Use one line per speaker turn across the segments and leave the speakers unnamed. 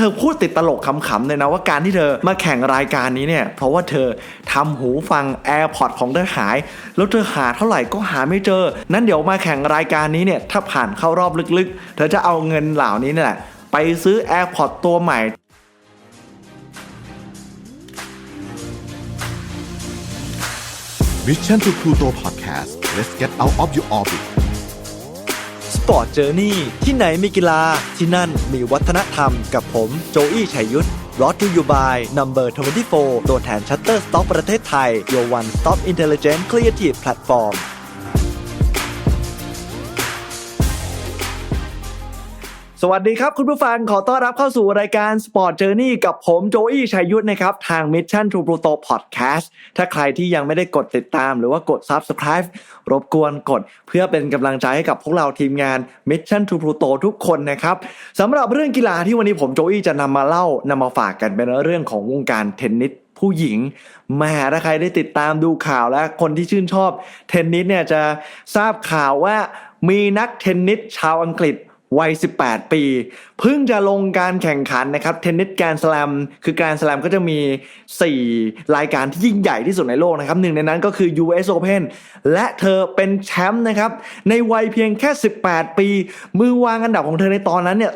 เธอพูดติดตลกขำๆเลยนะว่าการที่เธอมาแข่งรายการนี้เนี่ย เพราะว่าเธอทำหูฟัง AirPods ของเธอหาย แล้วเธอหาเท่าไหร่ก็หาไม่เจอ นั้นเดี๋ยวมาแข่งรายการนี้เนี่ย ถ้าผ่านเข้ารอบลึกๆ เธอจะเอาเงินเหล่านี้นี่แหละไปซื้อ AirPods ตัวใหม่
Mission to Pluto Podcast let's get out of your orbit
ปอร์ตเจอร์นี่ที่ไหนมีกีฬาที่นั่นมีวัฒนธรรมกับผมโจอี้ชัยยุทธรอ t ทูยูบายนัมเบอร์24ตัวแทนชัตเตอร์สต็อกประเทศไทยยูวันสต็อ
กอินเทลเจนต์ครีเอทีฟแพลตฟอร์ม สวัสดีครับคุณผู้ฟังขอต้อนรับเข้าสู่รายการ Sport Journey กับผมโจอี้ชัยยุทธนะครับ ทาง Mission to Pluto Podcast ถ้าใครที่ยังไม่ได้กดติดตามหรือว่ากด Subscribe รบกวนกด เพื่อเป็นกำลังใจให้กับพวกเราทีมงาน Mission to Pluto ทุกคนนะครับสำหรับเรื่องกีฬาที่วันนี้ผมโจอี้จะนำมาเล่านำมาฝากกันเป็นเรื่องของวงการเทนนิสผู้หญิงแม่ถ้าใครได้ติดตามดูข่าวและคนที่ชื่นชอบเทนนิสเนี่ยจะทราบข่าวว่ามีนักเทนนิสชาวอังกฤษ วัย 18 ปี เพิ่งจะลงการแข่งขันนะครับเทนนิสแกรนด์สแลมคือแกรนด์สแลมก็จะมี 4 รายการที่ยิ่งใหญ่ที่สุดในโลกนะครับหนึ่งในนั้นก็คือ US Open และเธอเป็นแชมป์นะครับ ในวัยเพียงแค่ 18 ปี มือวางอันดับของเธอในตอนนั้นเนี่ย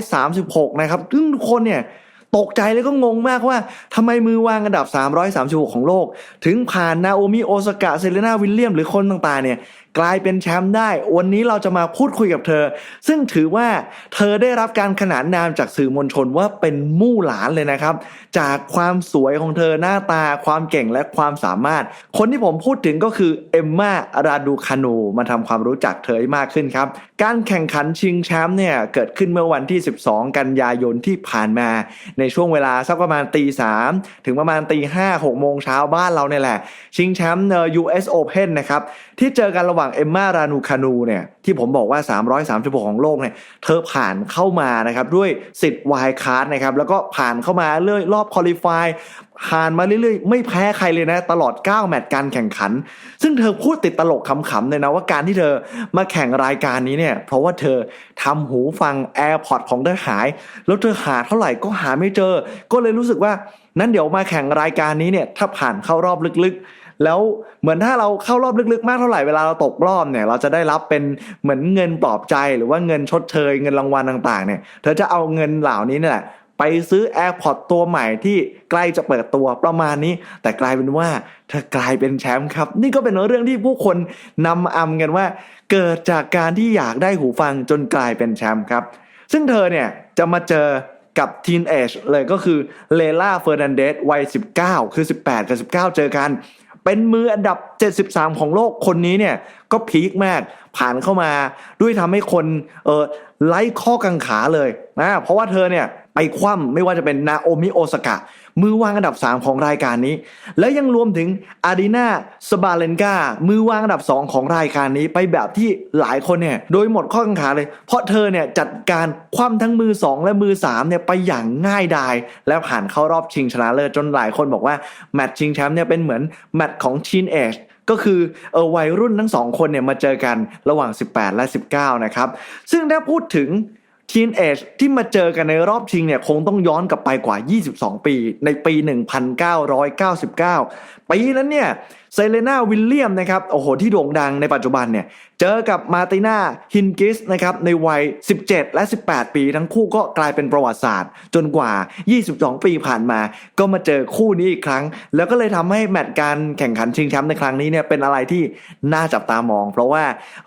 336 นะครับซึ่งทุกคนเนี่ยตกใจแล้วก็งงมากว่าทำไมมือวางอันดับ 336 ของโลก ถึงผ่านนาโอมิโอซากะเซเลนาวิลเลียมหรือคนต่างๆเนี่ย กลายเป็นแชมป์ได้ วันนี้เราจะมาพูดคุยกับเธอ ซึ่งถือว่าเธอได้รับการขนานนามจากสื่อมวลชนว่าเป็นมู่หลานเลยนะครับ จากความสวยของเธอหน้าตาความเก่งและความสามารถ คนที่ผมพูดถึงก็คือเอมมาราดูคานูมาทำความรู้จักเธอให้มากขึ้นครับ การแข่งขันชิงแชมป์เนี่ยเกิดขึ้นเมื่อวันที่ 12 กันยายนที่ผ่านมา ในช่วงเวลาสักประมาณตีสามถึงประมาณตีห้าหกโมงเช้าบ้านเราเนี่ยแหละ ชิงแชมป์เอ่อ US Open นะครับที่เจอกันระหว่างเอมมารานูคานูเนี่ยที่ผมบอกว่า 336 ของโลกเนี่ยเธอผ่านเข้ามานะครับด้วยสิทธิ์วายคาร์ดนะครับแล้วก็ผ่านเข้ามาเรื่อยรอบคอลิฟายผ่านมาเรื่อยๆ ไม่แพ้ใครเลยนะ ตลอด 9 แมตช์การแข่งขัน ซึ่งเธอพูดติดตลกขำๆเลยนะว่าการที่เธอมาแข่งรายการนี้เนี่ย เพราะว่าเธอทำหูฟัง AirPods ของเธอหาย แล้วเธอหาเท่าไหร่ก็หาไม่เจอ ก็เลยรู้สึกว่านั้นเดี๋ยวมาแข่งรายการนี้เนี่ยถ้าผ่านเข้ารอบลึกๆ แล้วเหมือนถ้าเราเข้ารอบลึกๆ มากเท่าไหร่เวลาเราตกรอบเนี่ย เราจะได้รับเป็นเหมือนเงินปลอบใจหรือว่าเงินชดเชยเงินรางวัลต่างๆ เนี่ย เธอจะเอาเงินเหล่านี้นี่แหละไปซื้อ AirPods ตัวใหม่ที่ใกล้จะเปิดตัวประมาณนี้ แต่กลายเป็นว่าเธอกลายเป็นแชมป์ครับ นี่ก็เป็นเรื่องที่ผู้คนนำอำกันว่า เกิดจากการที่อยากได้หูฟังจนกลายเป็นแชมป์ครับ ซึ่งเธอเนี่ยจะมาเจอกับทีนเอจเลยก็คือเลล่าเฟอร์นันเดสวัย 19 คือ 18 กับ 19 เจอกัน เป็นมืออันดับ 73 ของโลกคนนี้เนี่ยก็พีคมากผ่านเข้ามา ด้วยทำให้คนเออไล่ข้อกังขาเลยนะเพราะว่าเธอเนี่ย ไปคว่ำไม่ว่าจะเป็นนาโอมิโอสกะ มือวางอันดับ 3 ของรายการนี้ และยังรวมถึงอารีนาสบาเลนกามือวางอันดับ 2 ของรายการนี้ไปแบบที่หลายคนเนี่ยโดยหมดข้อกังขาเลย เพราะเธอเนี่ยจัดการคว่ำทั้งมือ 2 และมือ3เนี่ยไปอย่างง่ายดาย และผ่านเข้ารอบชิงชนะเลิศจนหลายคนบอกว่าแมตช์ชิงแชมป์เนี่ยเป็นเหมือนแมตช์ของทีนเอจก็คือเออวัยรุ่นทั้งสองคนเนี่ยมาเจอกันระหว่าง 18 และ 19 นะครับ ซึ่งถ้าพูดถึง ทีนเอจที่มาเจอกันในรอบชิงเนี่ยคงต้องย้อนกลับไปกว่า 22 ปี ในปี 1999 ปีนั้นเนี่ยเซเลนาวิลเลียมนะครับโอ้โหที่โด่งดังในปัจจุบันเนี่ยเจอกับมาตินาฮินกิสนะครับในวัย 17 และ 18 ปีทั้งคู่ก็กลายเป็นประวัติศาสตร์ จนกว่า 22 ปีผ่านมา ก็มาเจอคู่นี้อีกครั้ง แล้วก็เลยทำให้แมตช์การแข่งขันชิงแชมป์ในครั้งนี้เนี่ยเป็นอะไรที่น่าจับตามอง เพราะว่า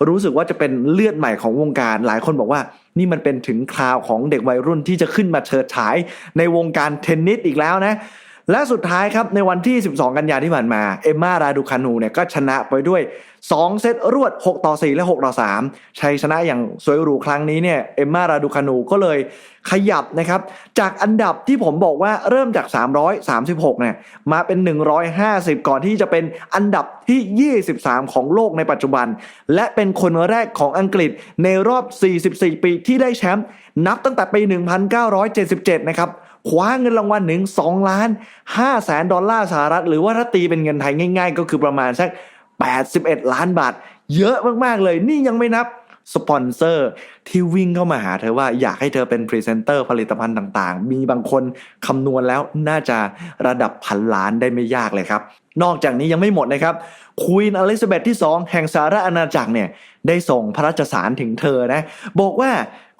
รู้สึกว่าจะเป็นเลือดใหม่ของวงการหลายคนบอกว่า นี่มันเป็นถึงคราวของเด็กวัยรุ่นที่จะขึ้นมาเฉิดฉายในวงการเทนนิสอีกแล้วนะ และสุดท้ายครับในวันที่ 12 กันยาที่ผ่านมา เอมมาราดูคานูเนี่ยก็ชนะไปด้วย 2 เซตรวด 6 ต่อ 4 และ 6 ต่อ 3 ชัยชนะอย่างสวยหรูครั้งนี้เนี่ยเอมมาราดูคานูก็เลยขยับนะครับ จากอันดับที่ผมบอกว่าเริ่มจาก 336 เนี่ยมาเป็น 150 ก่อนที่จะเป็นอันดับที่ 23 ของโลกในปัจจุบัน และเป็นคนแรกของอังกฤษในรอบ 44 ปีที่ได้แชมป์นับตั้งแต่ปี 1977 นะครับ คว้าเงินรางวัลถึง2ล้าน5แสนดอลลาร์สหรัฐ หรือว่าถ้าตีเป็นเงินไทยง่าย ๆ ก็คือประมาณสัก 81 ล้านบาท เยอะมากๆเลย นี่ยังไม่นับสปอนเซอร์ที่วิ่งเข้ามาหาเธอว่าอยากให้เธอเป็นพรีเซนเตอร์ผลิตภัณฑ์ต่างๆ มีบางคนคำนวณแล้วน่าจะระดับพันล้านได้ไม่ยากเลยครับ นอกจากนี้ยังไม่หมดนะครับควีนอลิซาเบธที่ 2 แห่งสหราชอาณาจักรเนี่ยได้ส่งพระราชสารถึงเธอนะ บอกว่า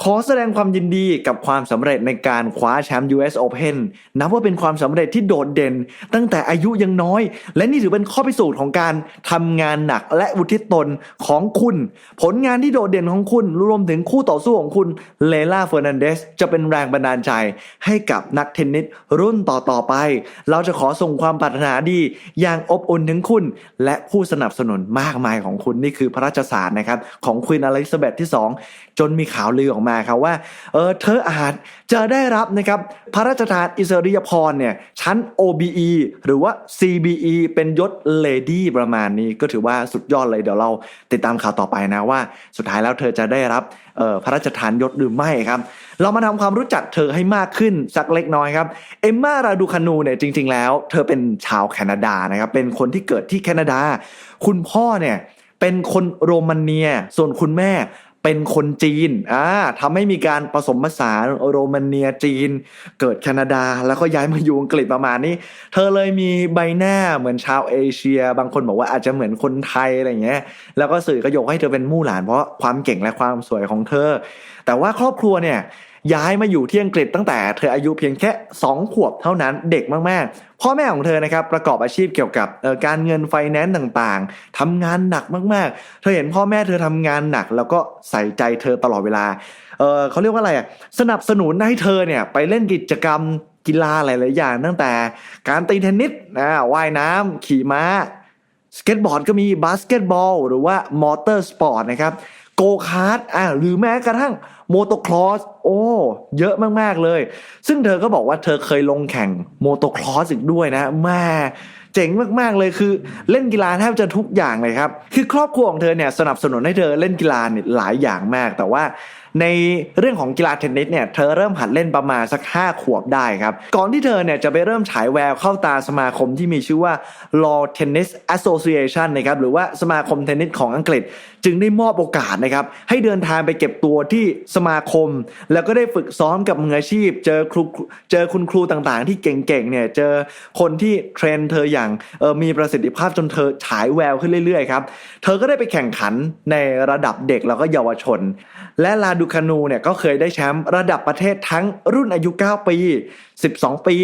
ขอแสดงความยินดีกับความสำเร็จในการคว้าแชมป์ US Open นับว่าเป็นความสำเร็จที่โดดเด่น ตั้งแต่อายุยังน้อย และนี่ถือเป็นข้อพิสูจน์ของการทำงานหนักและอุทิศตนของคุณ ผลงานที่โดดเด่นของคุณรวมถึงคู่ต่อสู้ของคุณเลล่าเฟอร์นันเดสจะเป็นแรงบันดาลใจให้กับนักเทนนิสรุ่นต่อๆไป เราจะขอส่งความปรารถนาดี อย่างอบอุ่นถึงคุณ และผู้สนับสนุนมากมายของคุณนี่คือพระราชสารนะครับ ของควีนอลิซาเบธที่ 2 จนมีข่าวลือออกมาครับว่าเออเธออาจจะได้รับนะครับพระราชทานอิสริยพรเนี่ยชั้น OBE หรือว่า CBE เป็นยศเลดี้ประมาณนี้ก็ถือว่าสุดยอดเลยเดี๋ยวเราติดตามข่าวต่อไปนะว่า สุดท้ายแล้วเธอจะได้รับพระราชทานยศหรือไม่ครับ เรามาทำความรู้จักเธอให้มากขึ้นสักเล็กน้อยครับ เอมมาราดูคานูเนี่ยจริง ๆ แล้ว เธอเป็นชาวแคนาดานะครับ เป็นคนที่เกิดที่แคนาดา คุณพ่อเนี่ยเป็นคนโรมาเนีย ส่วนคุณแม่ เป็นคนจีนอ่าทำให้มีการผสมผสานโรมาเนียจีน เกิดแคนาดา แล้วก็ย้ายมาอยู่อังกฤษประมาณนี้ เธอเลยมีใบหน้าเหมือนชาวเอเชีย บางคนบอกว่าอาจจะเหมือนคนไทยอะไรเงี้ย แล้วก็สื่อก็ยกให้เธอเป็นมู่หลานเพราะความเก่งและความสวยของเธอ แต่ว่าครอบครัวเนี่ย ย้ายมาอยู่ที่อังกฤษตั้งแต่เธออายุเพียงแค่ 2 ขวบเท่านั้นเด็กมากๆ พ่อแม่ของเธอนะครับประกอบอาชีพเกี่ยวกับการเงินไฟแนนซ์ต่างๆทำงานหนักมากๆ เธอเห็นพ่อแม่เธอทำงานหนัก แล้วก็ใส่ใจเธอตลอดเวลาเเขาเรียกว่าอะไรอะสนับสนุนให้เธอเนี่ยไปเล่นกิจกรรมกีฬาหลายๆอย่างตั้งแต่การตีเทนนิสอ่าว่ายน้ำขี่ม้าสเก็ตบอร์ดก็มีบาสเกตบอลหรือว่ามอเตอร์สปอร์ตนะครับ โกคาร์ดอ่าหรือแม้กระทั่งโมโตครอสโอ้เยอะมากๆเลย ซึ่งเธอก็บอกว่าเธอเคยลงแข่งโมโตครอสอีกด้วยนะแม่เจ๋งมากๆเลยคือเล่นกีฬาแทบจะทุกอย่างเลยครับ คือครอบครัวของเธอเนี่ยสนับสนุนให้เธอเล่นกีฬาเนี่ยหลายอย่างมาก แต่ว่าในเรื่องของกีฬาเทนนิสเนี่ยเธอเริ่มหัดเล่นประมาณสัก 5 ขวบได้ครับ ก่อนที่เธอเนี่ยจะไปเริ่มฉายแววเข้าตาสมาคมที่มีชื่อว่า Law Tennis Association นะครับหรือว่าสมาคมเทนนิสของอังกฤษ จึงได้มอบโอกาสนะครับให้เดินทางไปเก็บตัวที่สมาคม แล้วก็ได้ฝึกซ้อมกับมืออาชีพ เจอครูเจอคุณครูต่างๆ ที่เก่งๆเนี่ยเจอคนที่เทรนเธออย่างออมีประสิทธิภาพจนเธอฉายแววขึ้นเรื่อยๆครับเธอก็ได้ไปแข่งขันในระดับเด็กแล้วก็เยาวชน และลาดดูคานูเนี่ยก็เคยได้แชมป์ระดับประเทศทั้งรุ่นอายุ 9 ปี 12 ปี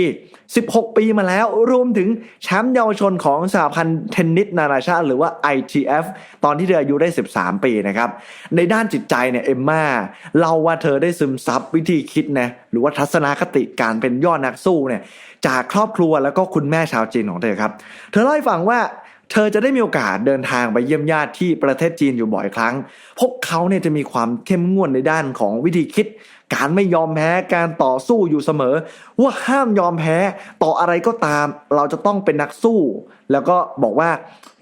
16 ปีมาแล้ว รวมถึงแชมป์เยาวชนของสหพันธ์เทนนิสนานาชาติ หรือว่า ITF ตอนที่เธออายุได้ 13 ปีนะครับ ในด้านจิตใจเนี่ยเอมมาเล่าว่าเธอได้ซึมซับวิธีคิดนะหรือว่าทัศนคติการเป็นยอดนักสู้เนี่ยจากครอบครัวแล้วก็คุณแม่ชาวจีนของเธอครับ เธอเล่าให้ฟังว่า เธอจะได้มีโอกาสเดินทางไปเยี่ยมญาติที่ประเทศจีนอยู่บ่อยครั้ง พวกเขาเนี่ยจะมีความเข้มงวดในด้านของวิธีคิด การไม่ยอมแพ้ การต่อสู้อยู่เสมอ ว่าห้ามยอมแพ้ต่ออะไรก็ตาม เราจะต้องเป็นนักสู้ แล้วก็บอกว่า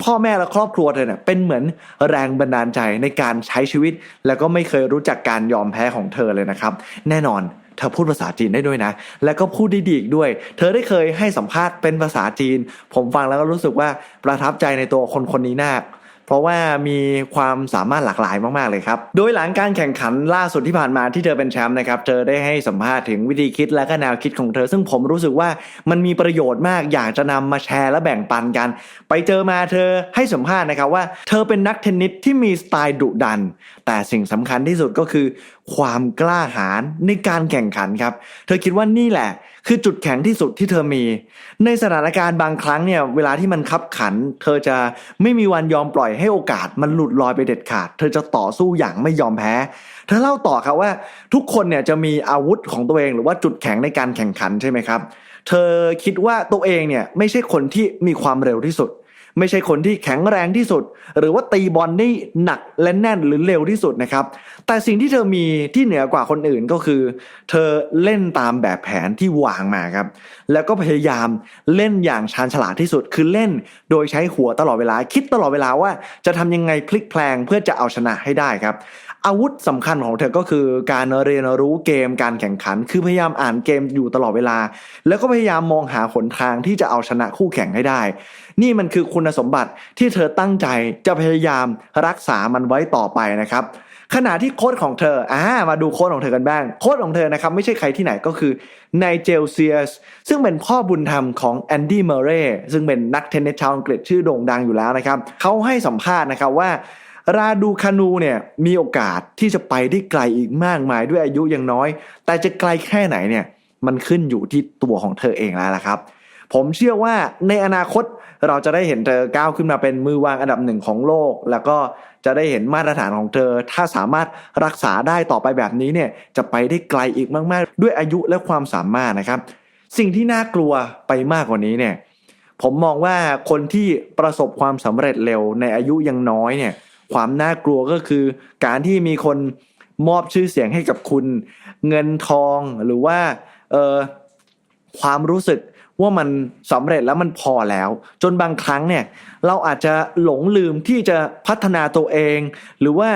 พ่อแม่และครอบครัวเธอเนี่ยเป็นเหมือนแรงบันดาลใจในการใช้ชีวิต แล้วก็ไม่เคยรู้จักการยอมแพ้ของเธอเลยนะครับ แน่นอน เธอพูดภาษาจีนได้ด้วยนะ แล้วก็พูดได้ดีอีกด้วย เธอได้เคยให้สัมภาษณ์เป็นภาษาจีน ผมฟังแล้วก็รู้สึกว่าประทับใจในตัวคนคนนี้มากเพราะว่ามีความสามารถหลากหลายมาก ๆ เลยครับ โดยหลังการแข่งขันล่าสุดที่ผ่านมาที่เธอเป็นแชมป์นะครับ เธอได้ให้สัมภาษณ์ถึงวิธีคิดและก็แนวคิดของเธอ ซึ่งผมรู้สึกว่ามันมีประโยชน์มาก อยากจะนำมาแชร์และแบ่งปันกัน ไปเจอมาเธอให้สัมภาษณ์นะครับว่า เธอเป็นนักเทนนิสที่มีสไตล์ดุดัน แต่สิ่งสำคัญที่สุดก็คือ ความกล้าหาญในการแข่งขันครับ เธอคิดว่านี่แหละ คือจุดแข็งที่สุดที่เธอมี ในสถานการณ์บางครั้งเนี่ยเวลาที่มันคับขัน เธอจะไม่มีวันยอมปล่อยให้โอกาสมันหลุดลอยไปเด็ดขาด เธอจะต่อสู้อย่างไม่ยอมแพ้ เธอเล่าต่อครับว่าทุกคนเนี่ยจะมีอาวุธของตัวเองหรือว่าจุดแข็งในการแข่งขันใช่ไหมครับ เธอคิดว่าตัวเองเนี่ยไม่ใช่คนที่มีความเร็วที่สุด ไม่ใช่คนที่แข็งแรงที่สุด หรือว่าตีบอลได้หนักและแน่นหรือเร็วที่สุดนะครับ แต่สิ่งที่เธอมีที่เหนือกว่าคนอื่นก็คือ เธอเล่นตามแบบแผนที่วางมาครับ แล้วก็พยายามเล่นอย่างชาญฉลาดที่สุด คือเล่นโดยใช้หัวตลอดเวลา คิดตลอดเวลาว่าจะทำยังไงพลิกแพลงเพื่อจะเอาชนะให้ได้ครับอาวุธสำคัญของเธอก็คือการเรียนรู้เกมการแข่งขัน คือพยายามอ่านเกมอยู่ตลอดเวลา แล้วก็พยายามมองหาหนทางที่จะเอาชนะคู่แข่งให้ได้ นี่มันคือคุณสมบัติที่เธอตั้งใจจะพยายามรักษามันไว้ต่อไปนะครับขณะที่โค้ชของเธออ่ามาดูโค้ชของเธอกันบ้าง โค้ชของเธอนะครับไม่ใช่ใครที่ไหนก็คือไนเจลเซียสซึ่งเป็นพ่อบุญธรรมของแอนดี้เมเรย์ซึ่งเป็นนักเทนนิสชาวอังกฤษชื่อโด่งดังอยู่แล้วนะครับเขาให้สัมภาษณ์นะครับว่าราดูคานูเนี่ยมีโอกาสที่จะไปได้ไกลอีกมากมายด้วยอายุยังน้อย แต่จะไกลแค่ไหนเนี่ยมันขึ้นอยู่ที่ตัวของเธอเองแล้วละครับ ผมเชื่อว่าในอนาคต เราจะได้เห็นเธอก้าวขึ้นมาเป็นมือวางอันดับหนึ่งของโลก แล้วก็จะได้เห็นมาตรฐานของเธอ ถ้าสามารถรักษาได้ต่อไปแบบนี้เนี่ยจะไปได้ไกลอีกมาก ๆ ด้วยอายุและความสามารถนะครับ สิ่งที่น่ากลัวไปมากกว่านี้เนี่ยผมมองว่าคนที่ประสบความสำเร็จเร็วในอายุยังน้อยเนี่ยความน่ากลัวก็คือ การที่มีคนมอบชื่อเสียงให้กับคุณ เงินทองหรือว่าเออความรู้สึก ว่ามันสำเร็จแล้วมันพอแล้ว จนบางครั้งเนี่ยเราอาจจะหลงลืมที่จะพัฒนาตัวเอง หรือว่า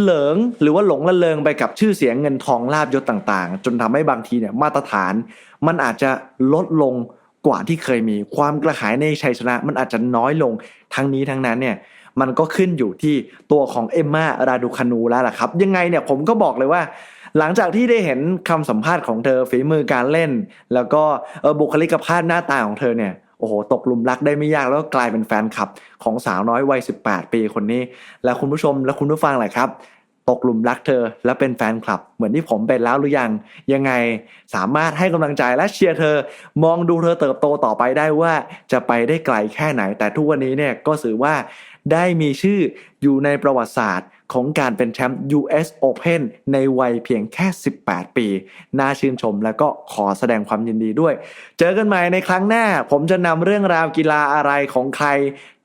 เหลิงหรือว่าหลงละเลงไปกับชื่อเสียงเงินทองลาบยศต่างๆ จนทำให้บางทีเนี่ยมาตรฐาน มันอาจจะลดลงกว่าที่เคยมีความกระหายในชัยชนะ มันอาจจะน้อยลงทั้งนี้ทั้งนั้นเนี่ย มันก็ขึ้นอยู่ที่ตัวของเอมมาราดูคานูแล้วล่ะครับ ยังไงเนี่ยผมก็บอกเลยว่า หลังจากที่ได้เห็นคำสัมภาษณ์ของเธอฝีมือการเล่น แล้วก็บุคลิกภาพหน้าตาของเธอเนี่ยโอ้โห ตกหลุมรักได้ไม่ยากแล้วก็กลายเป็นแฟนคลับของสาวน้อยวัย 18 ปีคนนี้ แล้วคุณผู้ชมและคุณผู้ฟังแหละครับ ตกหลุมรักเธอและเป็นแฟนคลับ เหมือนที่ผมเป็นแล้วหรือยัง ยังไงสามารถให้กำลังใจและเชียร์เธอ มองดูเธอเติบโตต่อไปได้ว่าจะไปได้ไกลแค่ไหน แต่ทุกวันนี้เนี่ยก็ถือว่า ได้มีชื่ออยู่ในประวัติศาสตร์ของการเป็นแชมป์ US Open ในวัยเพียงแค่ 18 ปี น่าชื่นชมและก็ขอแสดงความยินดีด้วย เจอกันใหม่ในครั้งหน้า ผมจะนำเรื่องราวกีฬาอะไรของใคร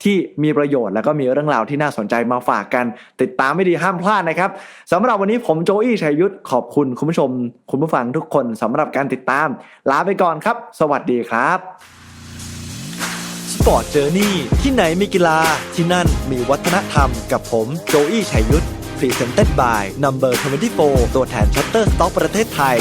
ที่มีประโยชน์แล้วก็มีเรื่องราวที่น่าสนใจมาฝากกัน ติดตามไม่ดีห้ามพลาดนะครับสำหรับวันนี้ผมโจอี้ชัยยุทธขอบคุณคุณผู้ชม คุณผู้ฟังทุกคนสำหรับการติดตาม ลาไปก่อนครับ สวัสดีครับ
ปอร์ตเจอร์นี่ที่ไหนมีกีฬาที่นั่นมีวัฒนธรรมกับผมโจอี้ชัยยุทธ Presented by Number 24 ตัวแทนชัตเตอร์สต็อกประเทศไทย